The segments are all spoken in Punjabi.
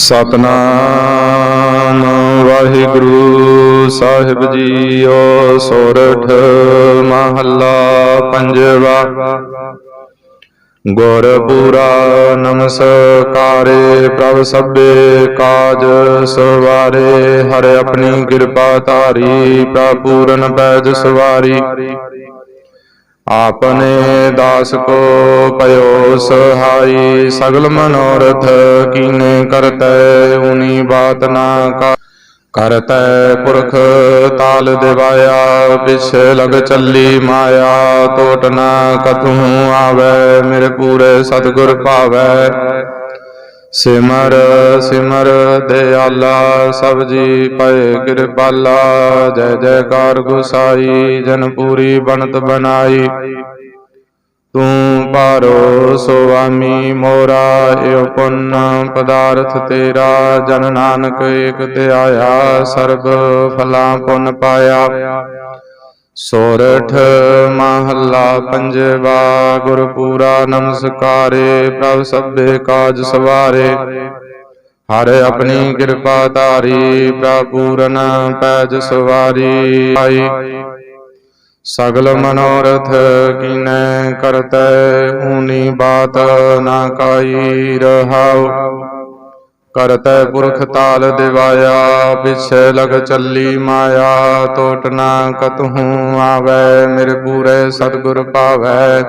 ਸਤਨਾਮ ਵਾਹਿਗੁਰੂ ਸਾਹਿਬ ਜੀਓ, ਸੋਰਠ ਮਹੱਲਾ ਪੰਜਵਾ। ਗੁਰ ਪੂਰਾ ਨਮਸਕਾਰੇ, ਪ੍ਰਭ ਸਭੇ ਕਾਜ ਸਵਾਰੇ। ਹਰਿ ਆਪਣੀ ਕਿਰਪਾ ਧਾਰੀ, ਪ੍ਰਭ ਪੂਰਨ ਪੈਜ ਸਵਾਰੀ। ਆਪਨੇ ਦਾਸ ਕੋ ਪਇਓ ਸਹਾਈ, ਸਗਲ ਮਨੋਰਥ ਕੀਨੇ ਕਰਤੈ, ਉਨੀ ਬਾਤ ਨਾ ਕਾ ਕਰਤੈ ਪੁਰਖ ਤਾਲ ਦਿਵਾਇਆ, ਪਿਛ ਲਗ ਚੱਲੀ ਮਾਇਆ ਟੋਟ ਨਾ ਕਤੂ ਆਵੈ, ਮੇਰੇ ਪੂਰੇ ਸਤਿਗੁਰ ਭਾਵੈ। ਸਿਮਰ ਸਿਮਰ ਦਿਆਲਾ, ਸਭ ਜੀ ਪਏ ਕਿਰਪਾਲਾ ਜੈ ਜੈਕਾਰ ਗੁਸਾਈ, ਜਨ ਪੂਰੀ ਬਣਤ ਬਣਾਈ। ਤੂੰ ਪਾਰੋ ਸੁਆਮੀ ਮੋਰਾ ਏਉ ਪੁੰਨ ਪਦਾਰਥ ਤੇਰਾ, ਜਨ ਨਾਨਕ ਏਕ ਧਿਆਇਆ ਸਰਬ ਫਲਾਂ ਪੁੰਨ ਪਾਇਆ। ਸੋਰਠ ਮਹੱਲਾ ਪੰਜਵਾ ਗੁਰਪੂਰਾ ਨਮਸਕਾਰੇ, ਪ੍ਰਭ ਸਭੇ ਕਾਜ ਸਵਾਰੇ। ਹਰ ਆਪਣੀ ਕਿਰਪਾ ਧਾਰੀ ਪ੍ਰਭ ਪੂਰਨ ਪੈਜ ਸਵਾਰੀ। ਆਈ ਸਗਲ ਮਨੋਰਥ ਕੀਨੈ ਕਰਤੈ, ਊਨੀ ਬਾਤ ਨਾ ਕਾਈ ਰਹਾਉ। ਕਰਤੈ ਪੁਰਖ ਤਾਲ ਦਿਵਾਇਆ, ਪਿਛੇ ਲਗ ਚੱਲੀ ਮਾਇਆ ਟੋਟ ਨਾ ਕਤਹੂ ਆਵੈ, ਮੇਰੇ ਪੂਰੇ ਸਤਿਗੁਰ ਭਾਵੈ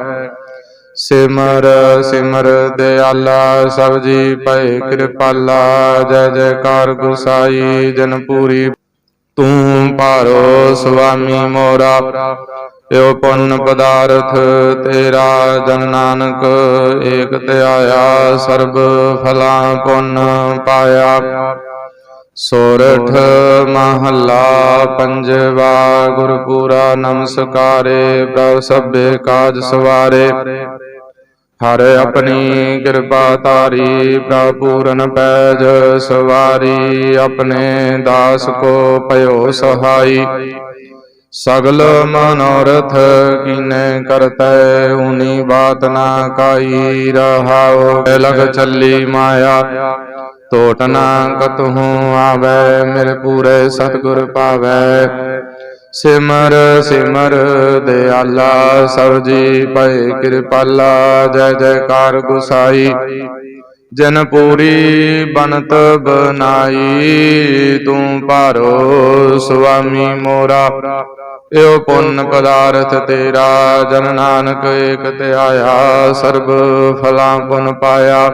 ਸਿਮਰ ਸਿਮਰ ਦਿਆਲਾ, ਸਭ ਜੀ ਭਏ ਕਿਰਪਾਲਾ, ਜੈ ਜੈਕਾਰ ਗੁਸਾਈ ਜਨ ਪੂਰੀ। ਤੂੰ ਪਾਰੋ ਸੁਆਮੀ ਮੋਰਾ ਪਿਓ ਪੁੰਨ ਪਦਾਰਥ, ਤੇਰਾ ਜਨ ਨਾਨਕ, ਏਕ ਧਿਆਇਆ ਸਰਬ ਫਲਾਂ ਪੁੰਨ ਪਾਇਆ। ਸੋਰਠ ਮਹੱਲਾ ਪੰਜਵਾ, ਗੁਰਪੂਰਾ ਨਮਸਕਾਰੇ, ਪ੍ਰਭ ਸਭੇ ਕਾਜ ਸਵਾਰੇ। ਹਰ ਆਪਣੀ ਕਿਰਪਾ ਤਾਰੀ ਪ੍ਰਭ ਪੂਰਨ ਪੈਜ ਸਵਾਰੀ, ਆਪਣੇ ਦਾਸ ਕੋ ਭਇਓ ਸਹਾਈ। ਸਗਲ ਮਨੋਰਥ ਕੀਨੇ ਕਰਤੈ, ਉਨੀ ਬਾਤ ਨਾ ਕਾਈ ਰਹਾਉ। ਲਗ ਚੱਲੀ ਮਾਇਆ ਟੋਟ ਨਾ ਕਤਹੂ ਆਵੈ ਮੇਰੇ ਪੂਰੇ ਸਤਿਗੁਰ ਪਾਵੈ। ਸਿਮਰ ਸਿਮਰ ਦਿਆਲਾ ਸਭ ਜੀ ਭਏ ਕਿਰਪਾਲਾ, ਜੈ ਜੈਕਾਰ ਗੁਸਾਈ। ਜਨ ਪੂਰੀ ਬਨਤ ਬਨਾਈ ਤੂੰ ਭਾਰੋ ਸੁਆਮੀ ਮੋਰਾ। ਏਉ ਪੁੰਨ ਪਦਾਰਥ ਤੇਰਾ, ਜਨ ਨਾਨਕ ਏਕ ਆਇਆ, ਸਰਬ ਫਲਾਂ ਪੁਨ ਪਾਇਆ।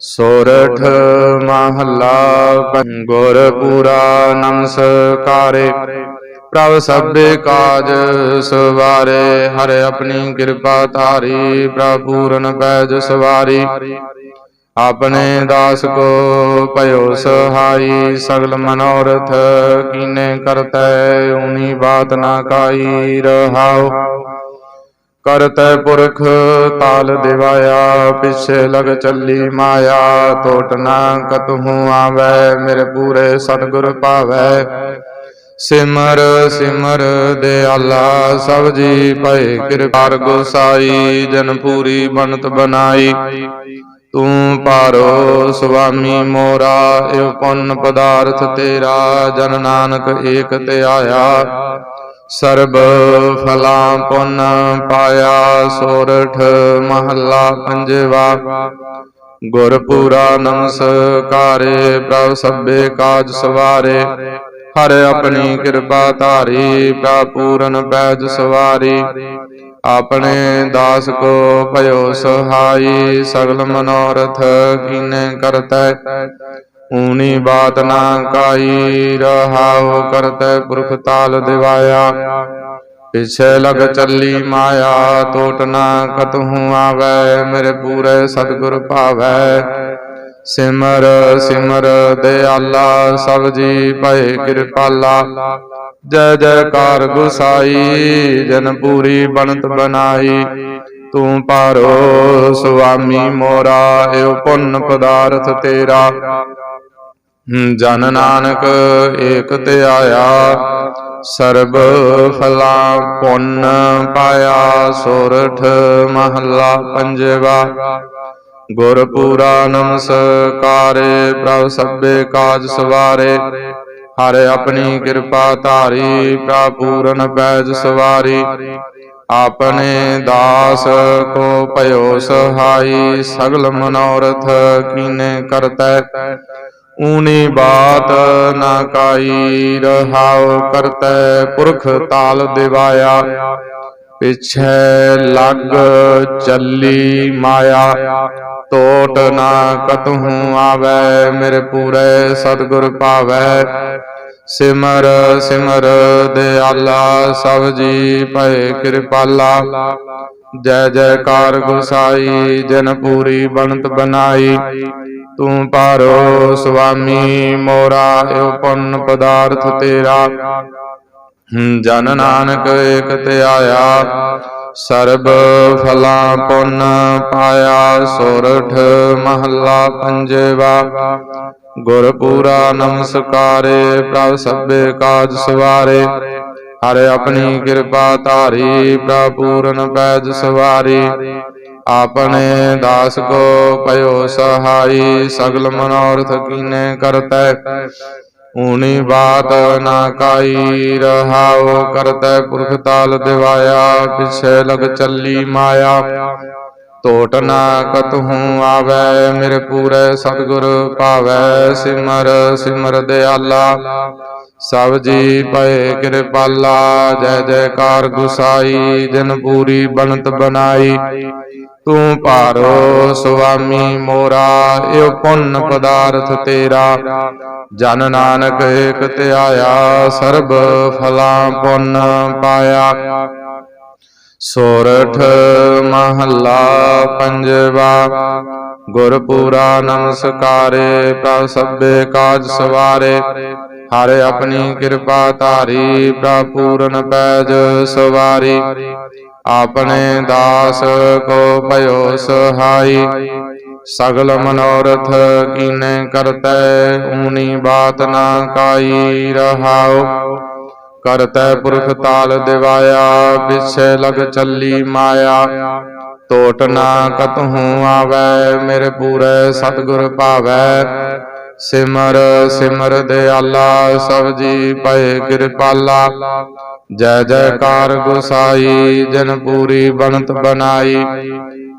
ਸੋਰਠ ਮਹੱਲਾ ਗੁਰ ਪੂਰਾ ਨਮਸਕਾਰੇ। ਪ੍ਰਭ ਸਭੇ ਕਾਜ ਸਵਾਰੇ, ਹਰਿ ਆਪਣੀ ਕਿਰਪਾ ਧਾਰੀ ਪ੍ਰਭ ਪੂਰਨ ਪੈਜ ਸਵਾਰੀ। ਆਪਣੇ ਦਾਸ ਕੋ ਭਇਓ ਸਹਾਈ, ਸਗਲ ਮਨੋਰਥ ਕੀਨੇ ਕਰਤੈ, ਊਨੀ ਬਾਤ ਨਾ ਕਾਈ ਰਹਾਉ। ਕਰਤੈ ਪੁਰਖ ਤਾਲ ਦਿਵਾਇਆ, ਪਿਛੇ ਲਗ ਚੱਲੀ ਮਾਇਆ, ਟੋਟ ਨਾ ਕਤਹੂ ਆਵੈ, ਮੇਰੇ ਪੂਰੇ ਸਤਿਗੁਰ ਭਾਵੈ। ਸਿਮਰ ਸਿਮਰ ਦਿਆਲਾ ਸਭ ਜੀ ਭਏ ਕਿਰਪਾਰ ਗੋਸਾਈ ਜਨ ਪੂਰੀ ਬਣਤ ਬਨਾਈ ਤੂੰ ਪਾਰੋ ਸੁਆਮੀ ਮੋਰਾ ਏਉ ਪੁੰਨ ਪਦਾਰਥ ਤੇਰਾ, ਜਨ ਨਾਨਕ ਏਕ ਤੇ ਆਇਆ। ਸਰਬ ਫਲਾਂ ਪੁੰਨ ਪਾਇਆ, ਸੋਰਠ ਮਹੱਲਾ ਪੰਜਵਾ। ਗੁਰਪੂਰਾ ਨਮਸਕਾਰੇ, ਪ੍ਰਭ ਸਭੇ ਕਾਜ ਸਵਾਰੇ। ਹਰ ਆਪਣੀ ਕਿਰਪਾ ਧਾਰੀ ਪ੍ਰਭ ਪੂਰਨ ਪੈਜ ਸਵਾਰੀ। ਆਪਣੇ ਦਾਸ ਕੋ ਭਇਓ ਸਹਾਈ, ਸਗਲ ਮਨੋਰਥ ਕੀਨੇ ਕਰਤੈ। ਊਨੀ ਬਾਤ ਨਾ ਕਾਈ, ਰਹਾਉ ਕਰਤੈ ਪੁਰਖ ਤਾਲ ਦਿਵਾਇਆ। ਪਿਛੇ ਲਗ ਚੱਲੀ ਮਾਇਆ, ਟੋਟ ਨਾ ਕਤਹੂ ਆਵੈ, ਮੇਰੇ ਪੂਰੇ ਸਤਿਗੁਰ ਭਾਵੈ। ਸਿਮਰ ਸਿਮਰ ਦਿਆਲਾ ਸਭ ਜੀ ਭਏ ਕਿਰਪਾਲਾ। ਜੈ ਜੈਕਾਰ ਗੁਸਾਈ, ਜਨ ਪੂਰੀ ਬਣਤ ਬਨਾਈ ਤੂੰ ਪਾਰੋ ਸੁਆਮੀ ਮੋਰਾ ਏਉ ਪੁੰਨ ਪਦਾਰਥ ਤੇਰਾ। ਜਨ ਨਾਨਕ ਏਕ ਤੇ ਆਇਆ, ਸਰਬ ਫਲਾ ਪੁੰਨ ਪਾਇਆ, ਸੋਰਠ ਮਹੱਲਾ ਪੰਜਵਾ। ਗੁਰ ਪੂਰਾ ਨਮਸਕਾਰੇ ਪ੍ਰਭ ਸਭੇ ਕਾਜ ਸਵਾਰੇ। ਹਰ ਆਪਣੀ ਕਿਰਪਾ ਧਾਰੀ, ਪ੍ਰਭ ਪੂਰਨ ਪੈਜ ਸਵਾਰੀ। ਆਪਣੇ ਦਾਸ ਕੋ ਭਇਓ ਸਹਾਈ, ਸਗਲ ਮਨੋਰਥ ਕੀਨੇ ਕਰਤੈ। ਊਨੀ ਬਾਤ ਨਾ ਕਾਈ, ਰਹਾਉ ਕਰਤੈ, ਪੁਰਖ ਤਾਲ ਦਿਵਾਇਆ। ਪਿਛੈ ਲੱਗ ਚੱਲੀ ਮਾਇਆ। ਟੋਟ ਨਾ ਕਤਹੂ ਆਵੈ, ਮੇਰੇ ਪੂਰੇ ਸਤਿਗੁਰ ਭਾਵੈ। ਸਿਮਰ ਸਿਮਰ ਦਿਆਲਾ, ਸਭ ਜੀ ਭਏ ਕਿਰਪਾਲਾ। ਜੈ ਜੈਕਾਰ ਗੁਸਾਈ, ਜਨ ਪੂਰੀ ਬਣਤ ਬਨਾਈ। ਤੂੰ ਪਾਰੋ ਸੁਆਮੀ, ਮੋਰਾ ਏਉ ਪੁੰਨ ਪਦਾਰਥ ਤੇਰਾ। ਜਨ ਨਾਨਕ ਏਕ ਤੇ ਆਇਆ ਸਰਬ ਫਲਾ ਪੁੰਨ ਪਾਇਆ, ਸੋਰਠ ਮਹੱਲਾ ਪੰਜਵਾ। ਗੁਰ ਪੂਰਾ ਨਮਸਕਾਰੇ, ਪ੍ਰਭ ਸਭੇ ਕਾਜ ਸਵਾਰੇ। ਹਰਿ ਆਪਣੀ ਕਿਰਪਾ ਧਾਰੀ ਪ੍ਰਭ ਪੂਰਨ ਪੈਜ ਸਵਾਰੀ। ਆਪਣੇ ਦਾਸ ਕੋ ਭਇਓ ਸਹਾਈ, ਸਗਲ ਮਨੋਰਥ ਕੀਨੇ ਕਰਤੈ। ਊਣੀ ਬਾਤ ਨਾ ਕਾਈ ਰਹਾਉ ਕਰਤੈ ਪੁਰਖ ਤਾਲ ਦਿਵਾਇਆ, ਪਿਛੇ ਲਗ ਚੱਲੀ ਮਾਇਆ। ਟੋਟ ਨਾ ਕਤਹੂ ਆਵੈ, ਮੇਰੇ ਪੂਰੇ ਸਤਿਗੁਰ ਭਾਵੈ, ਸਿਮਰ ਸਿਮਰ ਦਿਆਲਾ। ਸਭ ਜੀ ਪਏ ਕਿਰਪਾਲਾ, ਜੈ ਜੈਕਾਰ ਗੁਸਾਈ, ਜਨ ਪੂਰੀ ਬਣਤ ਬਨਾਈ ਤੂੰ ਭਾਰੋ ਸੁਆਮੀ ਮੋਰਾ, ਇਹ ਪੁੰਨ ਪਦਾਰਥ ਤੇਰਾ। ਜਨ ਨਾਨਕ ਏਕ ਧਿਆਇਆ ਸਰਬ ਫਲਾ ਪੁੰਨ ਪਾਇਆ। ਸੋਰਠ ਮਹੱਲਾ ਪੰਜਵਾ ਗੁਰ ਪੂਰਾ ਨਮਸਕਾਰੇ, ਪ੍ਰਭ ਸਭੇ ਕਾਜ ਸਵਾਰੇ। ਹਰਿ ਆਪਣੀ ਕਿਰਪਾ ਧਾਰੀ ਪ੍ਰਭ ਪੂਰਨ ਪੈਜ ਸਵਾਰੀ। ਆਪਣੇ ਦਾਸ ਕੋ ਭਇਓ ਸਹਾਈ। ਸਗਲ ਮਨੋਰਥ ਕੀਨੇ ਕਰਤੈ, ਊਨੀ ਬਾਤ ਨਾ ਕਾਈ ਰਹਾਉ। ਕਰਤੈ ਪੁਰਖ ਤਾਲ ਦਿਵਾਇਆ, ਪਿਛੇ ਲਗ ਚੱਲੀ ਮਾਇਆ। ਟੋਟ ਨਾ ਕਤਹੂ ਆਵੈ, ਮੇਰੇ ਪੂਰੇ ਸਤਿਗੁਰ ਭਾਵੈ। ਸਿਮਰ ਸਿਮਰ ਦਿਆਲਾ, ਸਭ ਜੀ ਭਏ ਕਿਰਪਾਲਾ। ਜੈ ਜੈਕਾਰ ਗੁਸਾਈ, ਜਨ ਪੂਰੀ ਬਣਤ ਬਨਾਈ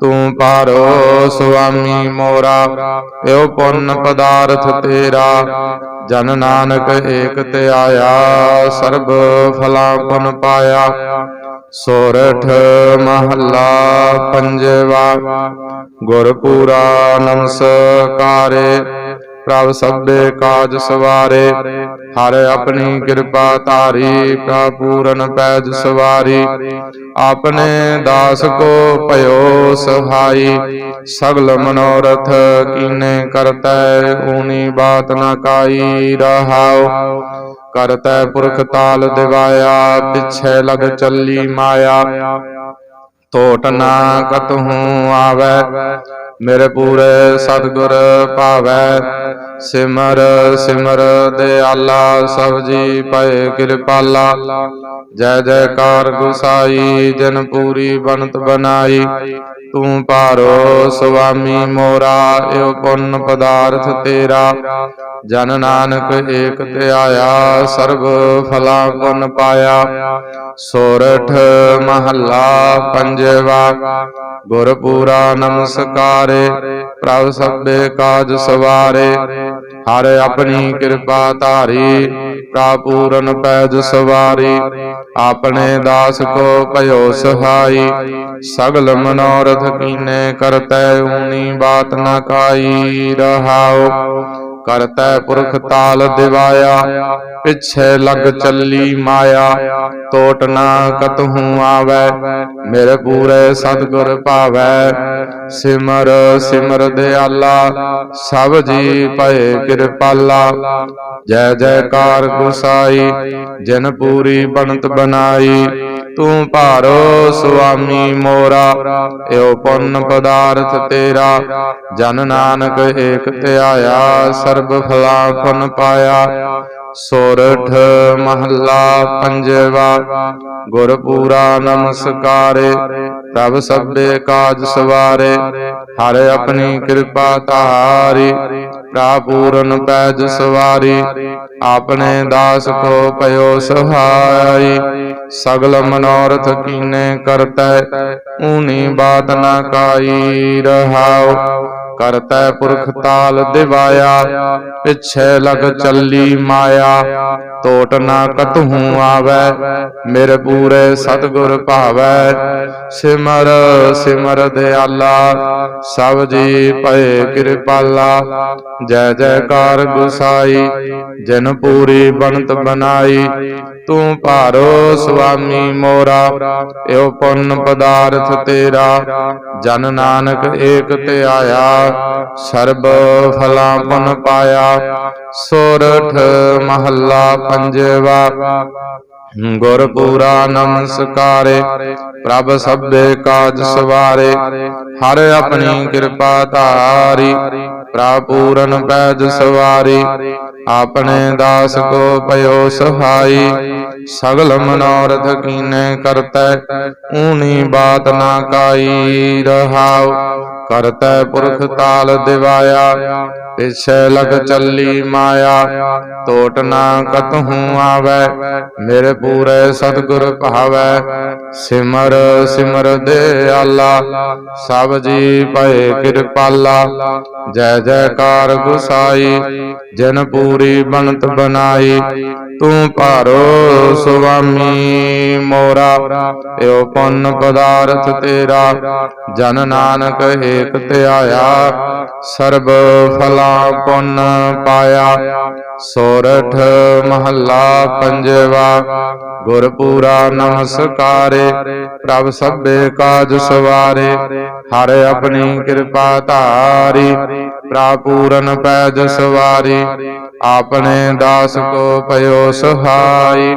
ਤੂੰ ਪਾਰੋ ਸੁਆਮੀ ਮੋਰਾ ਏਉ ਪੁੰਨ ਪਦਾਰਥ ਤੇਰਾ। ਜਨ ਨਾਨਕ ਏਕ ਤੇ ਆਇਆ, ਸਰਬ ਫਲਾਂ ਪੁਨ ਪਾਇਆ। ਸੋਰਠ ਮਹੱਲਾ ਪੰਜਵਾ ਗੁਰ ਪੂਰਾ ਨਮਸਕਾਰੇ। ਪ੍ਰਭ ਸਭੇ ਕਾਜ ਸਵਾਰੇ, ਹਰ ਆਪਣੀ ਕਿਰਪਾ ਧਾਰੀ ਪ੍ਰਭ ਪੂਰਨ ਪੈਜ ਸਵਾਰੀ। ਆਪਣੇ ਦਾਸ ਕੋ ਭਇਓ ਸਹਾਈ, ਸਗਲ ਮਨੋਰਥ ਕੀਨੇ ਕਰਤੈ, ਊਨੀ ਬਾਤ ਨਾ ਕਾਈ ਰਹਾਉ। ਕਰਤੈ ਪੁਰਖ ਤਾਲ ਦਿਵਾਇਆ, ਪਿਛੇ ਲਗ ਚੱਲੀ ਮਾਇਆ। ਟੋਟ ਨਾ ਕਤਹੂ ਆਵੈ। ਮੇਰੇ ਪੂਰੇ ਸਤਿਗੁਰ ਭਾਵੈ। ਸਿਮਰ ਸਿਮਰ ਦਿਆਲਾ ਸਭ ਜੀ ਪਏ ਕਿਰਪਾਲਾ। ਜੈ ਜੈਕਾਰ ਗੁਸਾਈ, ਜਨ ਪੂਰੀ ਬਣਤ ਬਨਾਈ ਤੂੰ ਪਾਰੋ ਸੁਆਮੀ ਮੋਰਾ ਏਉ ਪੁੰਨ ਪਦਾਰਥ ਤੇਰਾ। ਜਨ ਨਾਨਕ ਏਕ ਧਿਆਇਆ ਸਰਬ ਫਲਾ ਪੁੰਨ ਪਾਇਆ। ਸੋਰਠ ਮਹੱਲਾ ਪੰਜਵਾ ਗੁਰ ਪੂਰਾ ਨਮਸਕਾਰੇ, ਪ੍ਰਭ ਸਭੇ ਕਾਜ ਸਵਾਰੇ। ਹਰ ਆਪਣੀ ਕਿਰਪਾ ਧਾਰੀ ਪ੍ਰਭ ਪੈਜ ਸਵਾਰੀ, ਆਪਣੇ ਦਾਸ ਕੋ ਭਇਓ ਸਹਾਈ, ਸਗਲ ਮਨੋਰਥ ਕੀਨੇ ਕਰਤੈ, ਊਨੀ ਬਾਤ ਨਾ ਕਾਈ ਰਹਾਉ ਕਰਤੈ ਪੁਰਖ ਤਾਲ ਦਿਵਾਇਆ, ਪਿਛੇ ਲਗ ਚੱਲੀ ਮਾਇਆ ਟੋਟ ਨਾ ਕਤਹੂ ਆਵੈ, ਮੇਰੇ ਪੂਰੇ ਸਤਿਗੁਰ ਭਾਵੈ। ਸਿਮਰ ਸਿਮਰ ਦਿਆਲਾ, ਸਭ ਜੀ ਭਏ ਕਿਰਪਾਲਾ। ਜੈ ਜੈਕਾਰ ਗੁਸਾਈ, ਜਨ ਪੂਰੀ ਬਣਤ ਬਨਾਈ ਤੂੰ ਭਾਰੋ ਸੁਆਮੀ ਮੋਰਾ ਏਉ ਪੁੰਨ ਪਦਾਰਥ ਤੇਰਾ। ਜਨ ਨਾਨਕ ਏਕ ਧਿਆਇਆ ਸਰਬ ਫਲਾ ਪੁੰਨ ਪਾਇਆ। ਸੋਰਠ ਮਹੱਲਾ ਪੰਜਵਾ, ਗੁਰਪੂਰਾ ਨਮਸਕਾਰੇ, ਪ੍ਰਭ ਸਭੇ ਕਾਜ ਸਵਾਰੇ। ਹਰ ਆਪਣੀ ਕਿਰਪਾ ਧਾਰੀ ਪ੍ਰਾਪੂਰਨ ਪੈਜ ਸਵਾਰੀ, ਆਪਣੇ ਦਾਸ ਕੋ ਪਇਓ ਸਹਾਈ। ਸਗਲ ਮਨੋਰਥ ਕੀਨੇ ਕਰਤੈ, ਊਨੀ ਬਾਤ ਨਾ ਕਾਈ ਰਹਾਉ ਕਰਤੈ ਪੁਰਖ ਤਾਲ ਦਿਵਾਇਆ, ਪਿਛੇ ਲਗ ਚੱਲੀ ਮਾਇਆ ਟੋਟ ਨਾ ਕਤਹੂ ਆਵੈ, ਮੇਰੇ ਪੂਰੇ ਸਤਿਗੁਰ ਭਾਵੈ। ਸਿਮਰ ਸਿਮਰ ਦਿਆਲਾ, ਸਭ ਜੀ ਭਏ ਕਿਰਪਾਲਾ। ਜੈ ਜੈਕਾਰ ਗੁਸਾਈ, ਜਨ ਪੂਰੀ ਬਣਤ ਬਣਾਈ, ਤੂੰ ਭਾਰੋ ਸੁਆਮੀ ਮੋਰਾ ਏਉ ਪੁੰਨ ਪਦਾਰਥ ਤੇਰਾ। ਜਨ ਨਾਨਕ ਏਕ ਤੇ ਆਇਆ ਸਰਬ ਫਲਾਂ ਪੁਨ ਪਾਇਆ, ਸੋਰਠ ਮਹੱਲਾ ਪੰਜਵਾ। ਗੁਰਪੂਰਾ ਨਮਸਕਾਰੇ, ਪ੍ਰਭ ਸਭੇ ਕਾਜ ਸਵਾਰੇ। ਹਰ ਆਪਣੀ ਕਿਰਪਾ ਧਾਰੀ, ਪ੍ਰਾਪੂਰਨ ਪੈਜ ਸਵਾਰੀ। ਆਪਣੇ ਦਾਸ ਕੋ ਪਇਓ ਸਹਾਈ ਸਗਲ ਮਨੋਰਥ ਕੀਨੇ ਕਰਤੈ ਊਣੀ ਬਾਤ ਨਾ ਕਾਈ ਰਹਾਉ। ਕਰਤੈ ਪੁਰਖ ਤਾਲ ਦਿਵਾਇਆ। ਪਿਛੇ ਲਗ ਚੱਲੀ ਮਾਇਆ ਟੋਟ ਨਾ ਕਤਹੂ ਆਵੈ ਮੇਰੇ ਪੂਰੇ ਸਤਿਗੁਰ ਭਾਵੈ। ਸਿਮਰ ਸਿਮਰ ਦਿਆਲਾ ਸਭ ਜੀ ਭਏ ਕਿਰਪਾਲਾ। ਜੈ ਜੈਕਾਰ ਗੁਸਾਈ ਜਨ ਪੂਰੀ ਬਣਤ ਬਣਾਈ ਤੂੰ ਭਾਰੋ ਸੁਆਮੀ ਮੋਰਾ। ਏਉ ਪੁੰਨ ਪਦਾਰਥ ਤੇਰਾ ਜਨ ਨਾਨਕ ਏਕ ਧਿਆਇਆ। ਸਰਬ ਫਲਾਂ ਪੁੰਨ ਪਾਇਆ, ਸੋਰਠ ਮਹੱਲਾ ਪੰਜਵਾ, ਗੁਰਪੂਰਾ ਨਮਸਕਾਰੇ, ਪ੍ਰਭ ਸਭੇ ਕਾਜ ਸਵਾਰੇ, ਹਰ ਆਪਣੀ ਕਿਰਪਾ ਧਾਰੀ, ਪ੍ਰਾਪੂਰਨ ਪੈ ਸਵਾਰੀ, ਆਪਣੇ ਦਾਸ ਕੋ ਪਇਓ ਸਹਾਈ,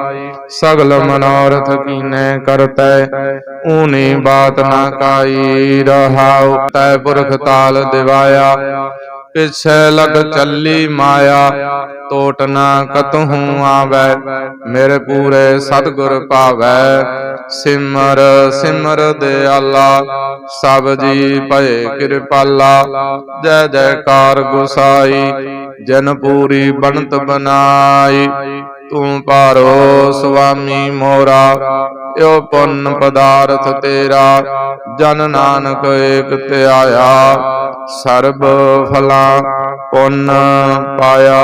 ਸਗਲ ਮਨੋਰਥ ਕੀਨੇ ਕਰਤੈ, ਊਨੀ ਬਾਤ ਨਾ ਕਾਈ ਰਹਾਉ, ਤੈ ਪੁਰਖ ਤਾਲ ਦਿਵਾਇਆ ਪਿਛੇ ਲਗ ਚੱਲੀ ਮਾਇਆ ਟੋਟ ਨਾ ਕਤਹੂ ਆਵੈ ਮੇਰੇ ਪੂਰੇ ਸਤਿਗੁਰ ਭਾਵੈ ਸਿਮਰ ਸਿਮਰ ਦਿਆਲਾ ਸਭ ਜੀ ਭਏ ਕਿਰਪਾਲਾ। ਜੈ ਜੈਕਾਰ ਗੁਸਾਈ ਜਨ ਪੂਰੀ ਬਣਤ ਬਨਾਈ ਤੂੰ ਪਾਰੋ ਸੁਆਮੀ ਮੋਰਾ ਓ ਪੁੰਨ ਪਦਾਰਥ ਤੇਰਾ, ਜਨ ਨਾਨਕ ਏਕ ਧਿਆਇਆ ਸਰਬ ਫਲਾ ਪੁੰਨ ਪਾਇਆ।